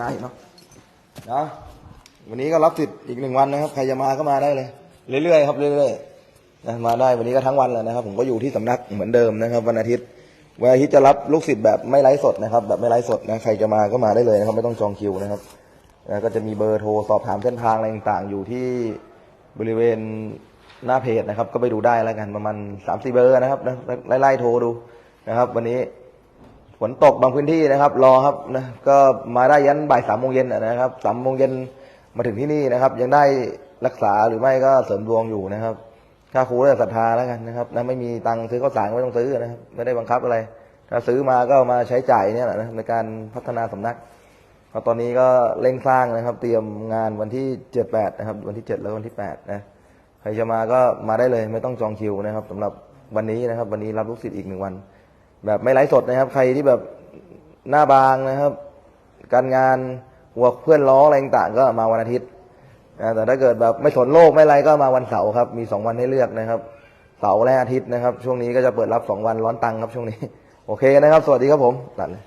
ได้เนาะนะวันนี้ก็รับสิทธิ์อีกหนึ่งวันนะครับ ใครจะมาก็มาได้เลย เรื่อยๆครับเรื่อยๆนะมาได้วันนี้ก็ทั้งวันเลยนะครับ ผมก็อยู่ที่สำนักเหมือนเดิมนะครับ วันอาทิตย์วันอาทิตย์จะรับลูกศิษย์แบบไม่ไลฟ์สดนะครับ แบบไม่ไลฟ์สดนะใครจะมาก็มาได้เลยนะครับ ไม่ต้องจองคิวนะครับแล้วก็จะมีเบอร์โทรสอบถามเส้นทางอะไรต่างๆ อยู่ที่บริเวณหน้าเพจนะครับ ก็ไปดูได้แล้วกันประมาณสามสี่เบอร์นะครับนะไล่ๆโทรดูนะครับ วันนี้ ฝนตกบางพื้นที่นะครับ รอครับนะก็มาได้ยันบ่ายสามโมงเย็นนะครับสามโมงเย็นมาถึงที่นี่นะครับ ยังได้รักษาหรือไม่ก็เสริมดวงอยู่นะครับค่าครูแล้ศรัทธาแล้วกันนะครับนะไม่มีตังค์ซื้อข้าวสารก็ไม่ต้องซื้อนะครับไม่ได้บังคับอะไร ถ้าซื้อมาก็มาใช้จ่ายเนี่ยแหละนะในการพัฒนาสำนักเพราะตอนนี้ก็เร่งสร้างนะครับ เตรียมงานวันที่เจ็ดแปดนะครับ วันที่เจ็ดแล้ววันที่แปดนะใครจะมาก็มาได้เลย ไม่ต้องจองคิวนะครับสำหรับวันนี้นะครับ วันนี้รับลูกศิษย์อีกหนึ่งวัน แบบไม่ไลฟ์สดนะครับ ใครที่แบบหน้าบางนะครับ การงานหัวเพื่อนล้ออะไรต่างก็มาวันอาทิตย์นะแต่ถ้าเกิดแบบไม่สนโลกไม่อะไรก็มาวันเสาร์ครับ มีสองวันให้เลือกนะครับ เสาร์และอาทิตย์นะครับ ช่วงนี้ก็จะเปิดรับสองวันร้อนตังค์ครับช่วงนี้ โอเคนะครับ สวัสดีครับผมตัดเลย